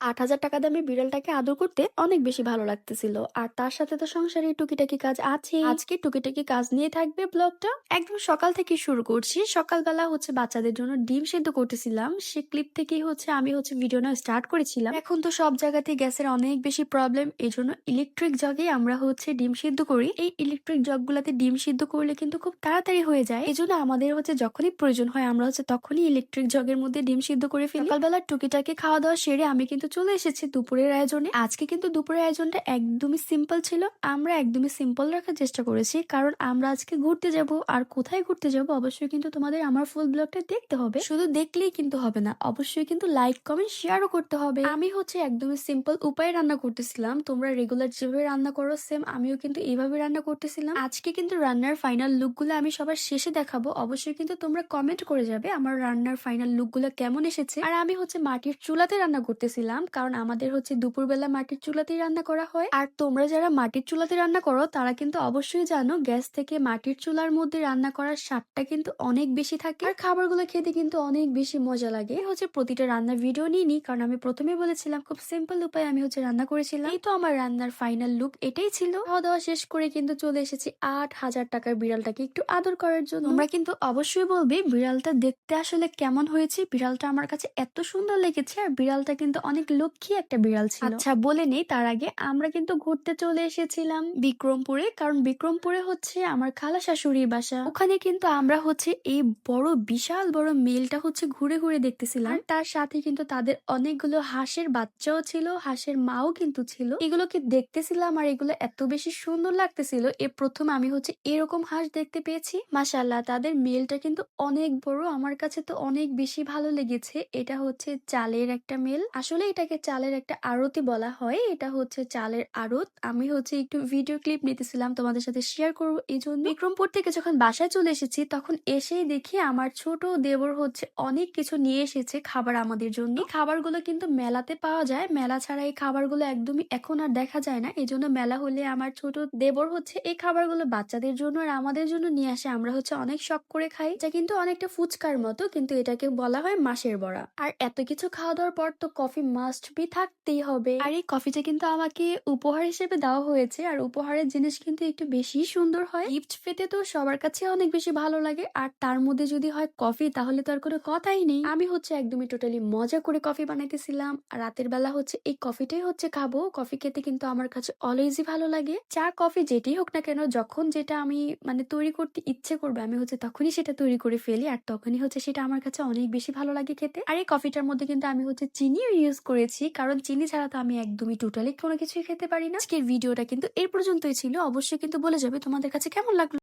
আট হাজার টাকা দামে বিড়ালটাকে আদর করতে অনেক বেশি ভালো লাগতেছিল। আর তার সাথে তো সংসারে টুকিটাকি কাজ আছে আজকে টুকিটাকি কাজ নিয়ে থাকবে ব্লগটা। একদম সকাল থেকে শুরু করছি। সকালবেলা হচ্ছে বাচ্চাদের জন্য ডিম সেদ্ধ করতেছিলাম। সে ক্লিপ থেকেই হচ্ছে আমি হচ্ছে ভিডিও না স্টার্ট করেছিলাম। এখন তো সব জায়গাতে গ্যাসের অনেক বেশি প্রবলেম। এই জন্য ইলেকট্রিক জগে আমরা হচ্ছে ডিম সিদ্ধ করি। এই ইলেকট্রিক জগগুলাতে ডিম সিদ্ধ করলে কিন্তু খুব তাড়াতাড়ি হয়ে যায়। এই জন্য আমাদের হচ্ছে যখনই প্রয়োজন হয় আমরা হচ্ছে তখনই ইলেকট্রিক জগের মধ্যে ডিম সিদ্ধ করে ফেলি। সকালবেলা টুকিটাকে খাওয়া দাওয়া সেরে আমি কিন্তু চলে এসেছি দুপুরের আয়োজনে। আজকে কিন্তু দুপুরের আয়োজনটা একদমই সিম্পল ছিল। আমরা একদমই সিম্পল রাখার চেষ্টা করেছি, কারণ আমরা আজকে ঘুরতে যাব। আর কোথায় ঘুরতে যাব অবশ্যই কিন্তু তোমাদের আমার ফুল ব্লগটা দেখতে হবে। শুধু দেখলেই কিন্তু হবে না, অবশ্যই কিন্তু লাইক কমেন্ট শেয়ারও করতে হবে। আমি হচ্ছে একদমই সিম্পল উপায়ে রান্না করতেছিলাম। তোমরা রেগুলার যেভাবে রান্না করো সেম আমিও কিন্তু এইভাবে রান্না করতেছিলাম। আজকে কিন্তু রান্নার ফাইনাল লুকগুলো আমি সবার শেষে দেখাবো। অবশ্যই কিন্তু তোমরা কমেন্ট করে যাবে আমার রান্নার ফাইনাল লুকগুলো কেমন এসেছে। আর আমি হচ্ছে মাটির চুলাতে রান্না করতেছিলাম। কারণ আমাদের হচ্ছে দুপুরবেলা মাটির চুলাতেই রান্না করা হয়। আর তোমরা যারা মাটির চুলাতে রান্না করো, তারা কিন্তু অবশ্যই জানো, গ্যাস থেকে মাটির চুলার মধ্যে রান্না করার স্বাদটা কিন্তু অনেক বেশি থাকে। আর খাবারগুলো খেতে কিন্তু অনেক বেশি মজা লাগে। হচ্ছে প্রতিটা রান্নার ভিডিও নিয়ে নিই, কারণ আমি প্রথমে বলেছিলাম, খুব সিম্পল উপায়ে আমি হচ্ছে রান্না করেছিলাম। এই তো আমার রান্নার ফাইনাল লুক এটাই ছিল। খাওয়া দাওয়া শেষ করে কিন্তু চলে এসেছি আট হাজার টাকার বিড়ালটাকে একটু আদর করার জন্য। তোমরা কিন্তু অবশ্যই বলবে, বিড়ালটা দেখতে আসলে কেমন হয়েছে? বিড়ালটা আমার কাছে এত সুন্দর লেগেছে, আর বিড়ালটা কিন্তু অনেক লক্ষ্মী একটা বিড়াল ছিল। আচ্ছা বলে নেই, তার আগে আমরা কিন্তু ঘুরতে চলে এসেছিলাম বিক্রমপুরে, কারণ বিক্রমপুরে হচ্ছে আমার খালা শাশুড়ির বাসা। ওখানে কিন্তু আমরা হচ্ছে এই বড়, বিশাল, বড় মেলটা হচ্ছে ঘুরে ঘুরে দেখতেছিলাম। তার সাথে কিন্তু তাদের অনেকগুলো হাঁসের বাচ্চাও ছিল, হাঁসের মাও কিন্তু ছিল। এগুলোকে দেখতেছিলাম আর এগুলো এত বেশি সুন্দর লাগতেছিল, এ প্রথম আমি হচ্ছে এরকম হাঁস দেখতে পেয়েছি। মাসাল্লাহ তাদের মেলটা কিন্তু অনেক বড়, আমার কাছে তো অনেক বেশি ভালো লেগেছে। এটা হচ্ছে চালের একটা মেল। আসলে এটাকে চালের একটা আড়তি বলা হয়। এটা হচ্ছে চালের আড়ত আমি হচ্ছে একটু ভিডিও ক্লিপ নিতেছিলাম তোমাদের সাথে শেয়ার করব এই জন্য বিক্রমপুর থেকে যখন বাসায় চলে এসেছি, তখন এসেই দেখি আমার ছোট দেবর হচ্ছে অনেক কিছু নিয়ে এসেছে খাবার আমাদের জন্য। খাবারগুলো কিন্তু মেলাতে পাওয়া যায়। মেলা ছাড়া এই খাবারগুলো একদমই এখন আর দেখা যায় না। এই জন্য মেলা হলে আমার ছোট দেবর হচ্ছে এই খাবারগুলো বাচ্চাদের জন্য আর আমাদের জন্য নিয়ে আসে। আমরা হচ্ছে অনেক শখ করে খাই। যা কিন্তু অনেকটা ফুচকার মতো, কিন্তু এটাকে বলা হয় মাসের বড়া। আর এত কিছু খাওয়া দাওয়ার পর তো কফি মাস্ট বি থাকতেই হবে। আর এই কফিটা কিন্তু আমাকে উপহার হিসেবে দেওয়া হয়েছে। আর উপহারের জিনিস কিন্তু একটু বেশি সুন্দর হয়। গিফট পেতে তো সবার কাছে অনেক বেশি ভালো লাগে। আর তার মধ্যে যদি হয় কফি তাহলে তো আর কোনো কথাই নেই। আমি হচ্ছে একদমই টোটালি মজা করে কফি বানাইতেছিলাম। রাতের বেলা হচ্ছে এই কফিটাই হচ্ছে খাব। কফি খেতে কিন্তু আমার কাছে অলওয়েজই ভালো লাগে। চা কফি যেটাই হোক না কেন, যখন যেটা আমি মানে তৈরি করতে ইচ্ছে করবে, আমি হচ্ছে তখনই সেটা তৈরি করে ফেলি। আর তখনই হচ্ছে সেটা আমার কাছে অনেক বেশি ভালো লাগে খেতে। আর এই কফিটার মধ্যে কিন্তু আমি হচ্ছে চিনিও ইউজ করেছি, কারণ চিনি ছাড়া তো আমি একদমই টোটালি কোনো কিছুই খেতে পারি না। আজকের ভিডিওটা কিন্তু এই পর্যন্তই ছিল। অবশ্যই কিন্তু বলে যাবে তোমাদের কাছে কেমন লাগল।